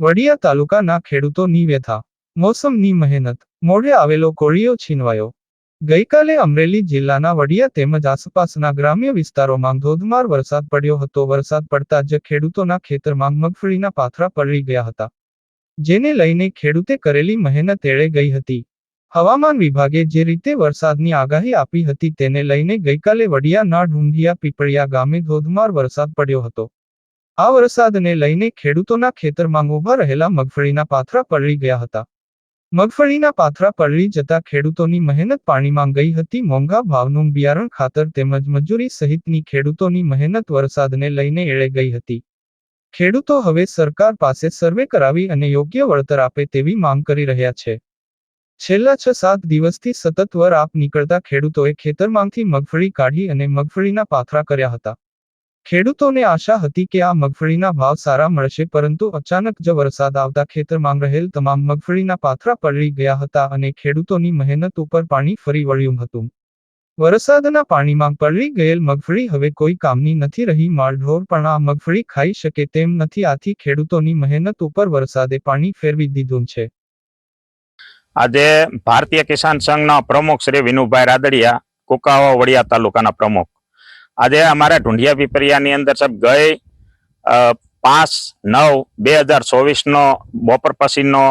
વડિયા તાલુકાના ખેડૂતોની વ્યથા, મોસમની મહેનત, મોઢે આવેલો કોળિયો છીનવાયો. ગઈકાલે અમરેલી જિલ્લાના વડિયા તેમજ આસપાસના ગ્રામ્ય વિસ્તારોમાં ધોધમાર વરસાદ પડ્યો હતો. વરસાદ પડતા જ ખેડૂતોના ખેતરમાં મગફળીના પાથરા પલળી ગયા હતા, જેને લઈને ખેડૂતે કરેલી મહેનત એળે ગઈ હતી. હવામાન વિભાગે જે રીતે વરસાદની આગાહી આપી હતી તેને લઈને ગઈકાલે વડિયાના ઢુંઢિયા પીપળિયા ગામે ધોધમાર વરસાદ પડ્યો હતો. આ વરસાદને લઈને ખેડૂતોના ખેતરમાં ઊભા રહેલા મગફળીના પાથરા પલળી ગયા હતા. મગફળીના પાથરા પલળી જતા ખેડૂતોની મહેનત પાણીમાં ગઈ હતી. મોંઘા ભાવનું બિયારણ ખાતર તેમજ મજૂરી સહિતની ખેડૂતોની મહેનત વરસાદને લઈને એળે ગઈ હતી. ખેડૂતો હવે સરકાર પાસે સર્વે કરાવી અને યોગ્ય વળતર આપે તેવી માંગ કરી રહ્યા છે. છેલ્લા છ સાત દિવસથી સતત વર આપ નીકળતા ખેડૂતોએ ખેતરમાંથી મગફળી કાઢી અને મગફળીના પાથરા કર્યા હતા. ખેડૂતોને આશા હતી કે આ મગફળીના ભાવ સારા મળશે, પરંતુ અચાનક જ વરસાદ આવતા ખેતરમાં રહેલ તમામ મગફળીના પાથરા પલળી ગયા હતા અને ખેડૂતોની મહેનત ઉપર પાણી ફરી વળ્યું હતું. વરસાદના પાણીમાં પલળી ગયેલ મગફળી હવે કોઈ કામની નથી રહી માળઢોર પણ આ મગફળી ખાઈ શકે તેમ નથી, આથી ખેડૂતોની મહેનત ઉપર વરસાદે પાણી ફેરવી દીધું છે. આજે ભારતીય કિસાન સંઘના પ્રમુખ શ્રી વિનુભાઈ રાદડિયા, કુકાવા વડિયા તાલુકાના પ્રમુખ. આજે અમારા ઢુંઢિયા પીપરિયાની અંદર સાહેબ ગઈ પાંચ, નવ, બે હજાર ચોવીસનો બપોર પછીનો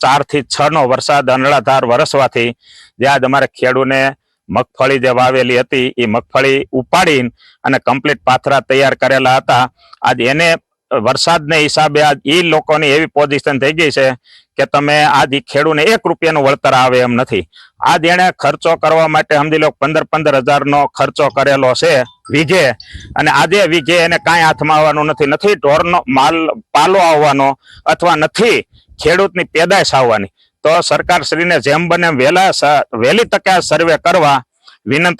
ચારથી છનો વરસાદ અનળાધાર વરસવાથી જે આજ અમારે ખેડૂને મગફળી જે વાવેલી હતી એ મગફળી ઉપાડીને અને કમ્પ્લીટ પાથરા તૈયાર કરેલા હતા. આજ એને વરસાદને હિસાબે આ એ લોકોની એવી પોઝિશન થઈ ગઈ છે કે તમે આજ ખેડૂને એક રૂપિયાનું વળતર આવે એમ નથી. આ એને ખર્ચો કરવા માટે સમજી લો પંદર પંદર હજારનો ખર્ચો કરેલો છે વીઘે અને આજે વીઘે એને કાંઈ હાથમાં આવવાનું નથી. નથી ઢોરનો માલ પાલો આવવાનો અથવા નથી ખેડૂતની પેદાશ આવવાની. તો સરકાર શ્રીને જેમ બને વહેલા વહેલી તકે સર્વે કરવા વિનંતી